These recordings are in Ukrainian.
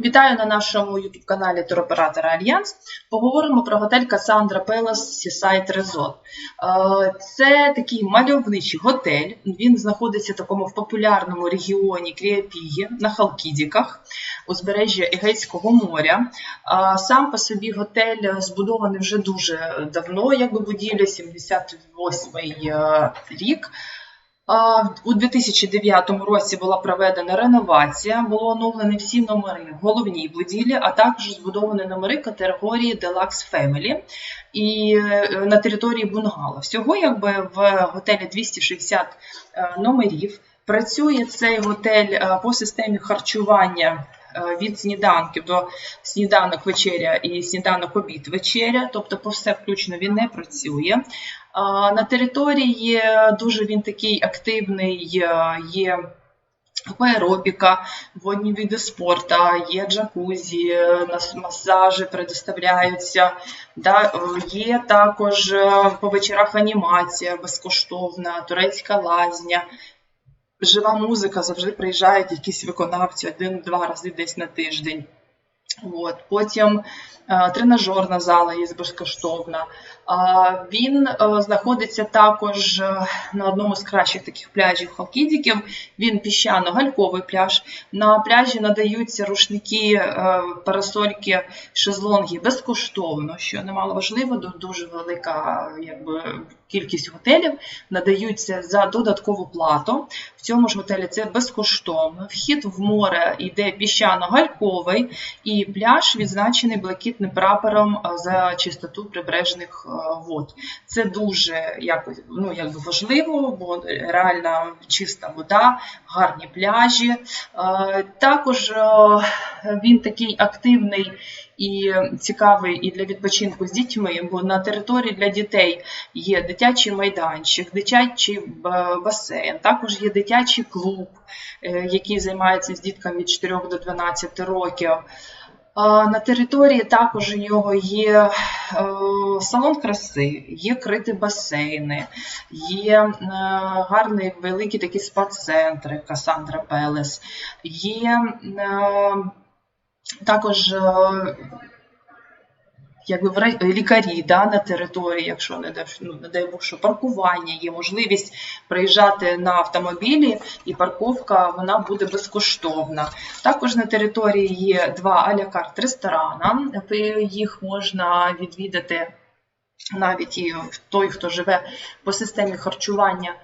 Вітаю на нашому youtube каналі туроператора Альянс. Поговоримо про готель Cassandra Palace Seaside Resort. Е, Це такий мальовничий готель. Він знаходиться в такому в популярному регіоні Кріапігі на Халкідіках, узбережжя Егейського моря. Е, Сам по собі готель збудований вже дуже давно, якби будівля, 78-й е, рік. У 2009 році була проведена реновація, було оновлені всі номери головній будівлі, а також збудовані номери категорії Deluxe Family і е, на території бунгало. Всього якби в готелі 260 е, номерів. Працює цей готель е, по системі харчування від сніданків до сніданок вечеря і сніданок обід вечеря, тобто по все включно він не працює. На території дуже він такий активний, е, є аеробіка, водні види спорту, є джакузі, е, масажі предоставляються. Да, е, є також е, по вечорах анімація безкоштовна, турецька лазня. Жива музика завжди приїжджають якісь виконавці один-два рази десь на тиждень. От. Потім е, тренажерна зала є безкоштовна. Він е, знаходиться також е, на одному з кращих таких пляжів Халкідіків. Він піщано-гальковий пляж. На пляжі надаються рушники, парасольки, шезлонги безкоштовно, що немало важливо, дуже велика якби, кількість готелів надаються за додаткову плату. В цьому ж готелі це безкоштовно. Вхід в море йде піщано-гальковий, і пляж відзначений блакитним прапором е, за чистоту прибережних е, вод. Це дуже якось, ну, якби важливо, бо реально чиста вода, гарні пляжі. Е, Також він такий активний і цікавий і для відпочинку з дітьми, бо на території для дітей є дитячий майданчик, дитячий басейн, також є дитячий клуб, який займається з дітками від 4 до 12 років. На території також у нього є е, салон краси, є криті басейни, є гарний великий такий такі спа-центри Касандра Пелес, є е, також е, якби вра- лікарі да, на території, якщо не дай, ну, не дай Бог, що паркування, є можливість приїжджати на автомобілі, і парковка вона буде безкоштовна. Також на території є два а-ля-карт ресторана, їх можна відвідати навіть і той, хто живе по системі харчування.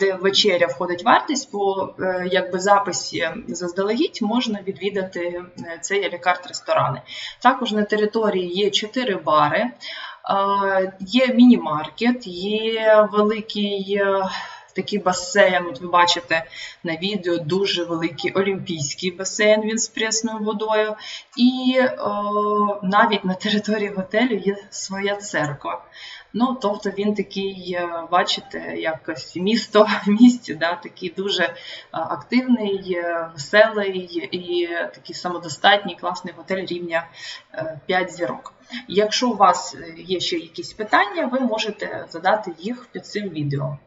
Де вечеря входить вартість, по е, якби записі заздалегідь можна відвідати е, цей алікарт ресторани. Також на території є чотири бари, є міні-маркет, є великий е, такий басейн. От ви бачите на відео дуже великий олімпійський басейн, він з пресною водою. І е, навіть на території готелю є своя церква. Ну, тобто він такий, е, бачите, якось місто в місті, да, такий дуже е, активний, е, веселий і такий самодостатній, класний готель рівня 5 зірок. Якщо у вас є ще якісь питання, ви можете задати їх під цим відео.